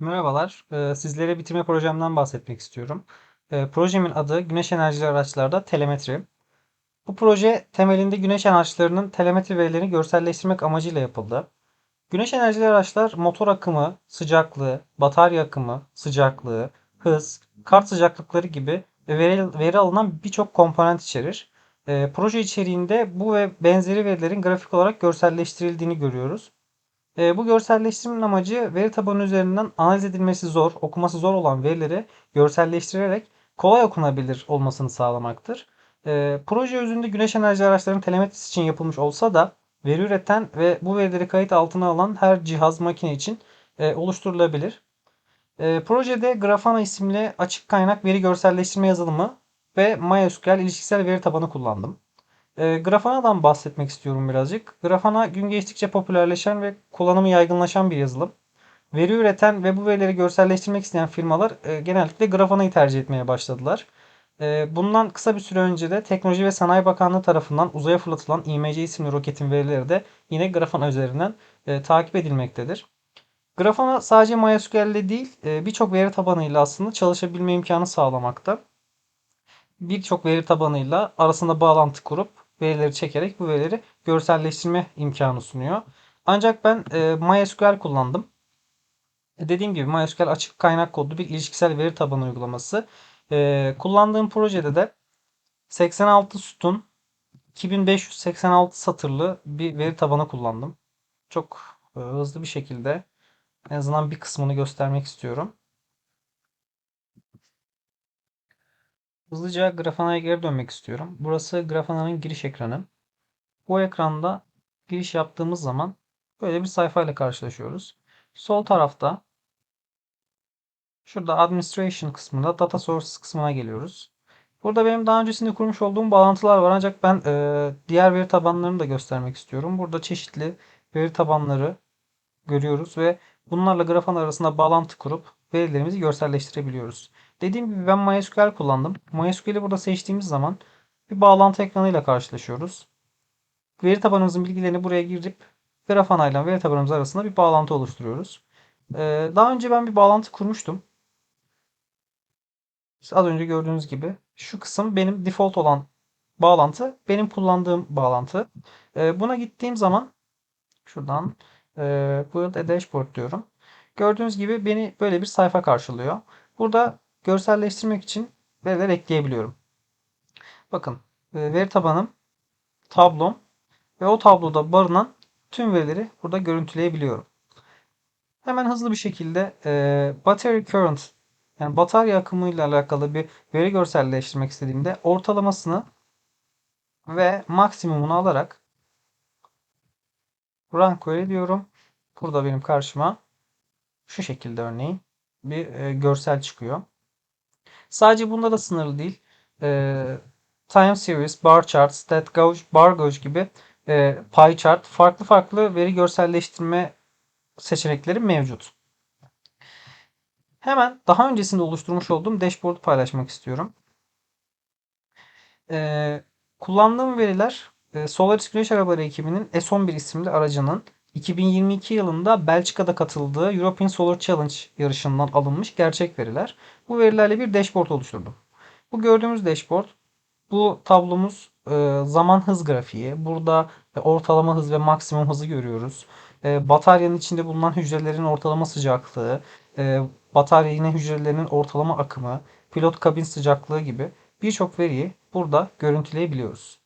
Merhabalar, eee, sizlere bitirme projemden bahsetmek istiyorum. Eee, projemin adı Güneş Enerjili Araçlarda Telemetri. Bu proje temelinde güneş araçlarının telemetri verilerini görselleştirmek amacıyla yapıldı. Güneş enerjili araçlar motor akımı, sıcaklığı, batarya akımı, sıcaklığı, hız, kart sıcaklıkları gibi veri, veri alınan birçok komponent içerir. Eee, proje içeriğinde bu ve benzeri verilerin grafik olarak görselleştirildiğini görüyoruz. E, bu görselleştirmenin amacı veri tabanı üzerinden analiz edilmesi zor, okuması zor olan verileri görselleştirerek kolay okunabilir olmasını sağlamaktır. E, proje özünde güneş enerji araçlarının telemetrisi için yapılmış olsa da veri üreten ve bu verileri kayıt altına alan her cihaz makine için e, oluşturulabilir. E, projede Grafana isimli açık kaynak veri görselleştirme yazılımı ve MySQL ilişkisel veri tabanı kullandım. E, Grafana'dan bahsetmek istiyorum birazcık. Grafana gün geçtikçe popülerleşen ve kullanımı yaygınlaşan bir yazılım. Veri üreten ve bu verileri görselleştirmek isteyen firmalar e, genellikle Grafana'yı tercih etmeye başladılar. E, bundan kısa bir süre önce de Teknoloji ve Sanayi Bakanlığı tarafından uzaya fırlatılan IMC isimli roketin verileri de yine Grafana üzerinden e, takip edilmektedir. Grafana sadece MySQL ile değil e, birçok veri tabanıyla aslında çalışabilme imkanı sağlamakta birçok veri tabanıyla arasında bağlantı kurup verileri çekerek bu verileri görselleştirme imkanı sunuyor. Ancak ben e, MySQL kullandım. E, dediğim gibi MySQL açık kaynak kodlu bir ilişkisel veri tabanı uygulaması. E, kullandığım projede de 86 sütun 2586 satırlı bir veri tabanı kullandım. Çok e, hızlı bir şekilde en azından bir kısmını göstermek istiyorum. Hızlıca Grafana'ya geri dönmek istiyorum. Burası Grafana'nın giriş ekranı. Bu ekranda giriş yaptığımız zaman böyle bir sayfayla karşılaşıyoruz. Sol tarafta şurada Administration kısmında Data Sources kısmına geliyoruz. Burada benim daha öncesinde kurmuş olduğum bağlantılar var ancak ben e, diğer veri tabanlarını da göstermek istiyorum. Burada çeşitli veri tabanları görüyoruz ve bunlarla Grafana arasında bağlantı kurup verilerimizi görselleştirebiliyoruz. Dediğim gibi ben MySQL kullandım. MySQL'i burada seçtiğimiz zaman bir bağlantı ekranıyla karşılaşıyoruz. Veri tabanımızın bilgilerini buraya girip Grafana ile veri tabanımız arasında bir bağlantı oluşturuyoruz. Ee, daha önce ben bir bağlantı kurmuştum. İşte az önce gördüğünüz gibi şu kısım benim default olan bağlantı. Benim kullandığım bağlantı. Ee, buna gittiğim zaman şuradan e, Build a Dashboard diyorum. Gördüğünüz gibi beni böyle bir sayfa karşılıyor. Burada görselleştirmek için veriler ekleyebiliyorum. Bakın e, veri tabanım, tablom ve o tabloda barınan tüm verileri burada görüntüleyebiliyorum. Hemen hızlı bir şekilde e, battery current yani batarya akımı ile alakalı bir veri görselleştirmek istediğimde ortalamasını ve maksimumunu alarak run query diyorum. Burada benim karşıma şu şekilde örneğin bir e, görsel çıkıyor. Sadece bunda da sınırlı değil. E, time series, bar chart, stat gauge, bar gauge gibi e, pie chart farklı farklı veri görselleştirme seçenekleri mevcut. Hemen daha öncesinde oluşturmuş olduğum dashboard paylaşmak istiyorum. E, kullandığım veriler e, Solaris Güneş Arabaları ekibinin S11 isimli aracının 2022 yılında Belçika'da katıldığı European Solar Challenge yarışından alınmış gerçek veriler. Bu verilerle bir dashboard oluşturdum. Bu gördüğümüz dashboard bu tablomuz e, zaman hız grafiği. Burada ortalama hız ve maksimum hızı görüyoruz. E, bataryanın içinde bulunan hücrelerin ortalama sıcaklığı, e, batarya yine hücrelerinin ortalama akımı, pilot kabin sıcaklığı gibi birçok veriyi burada görüntüleyebiliyoruz.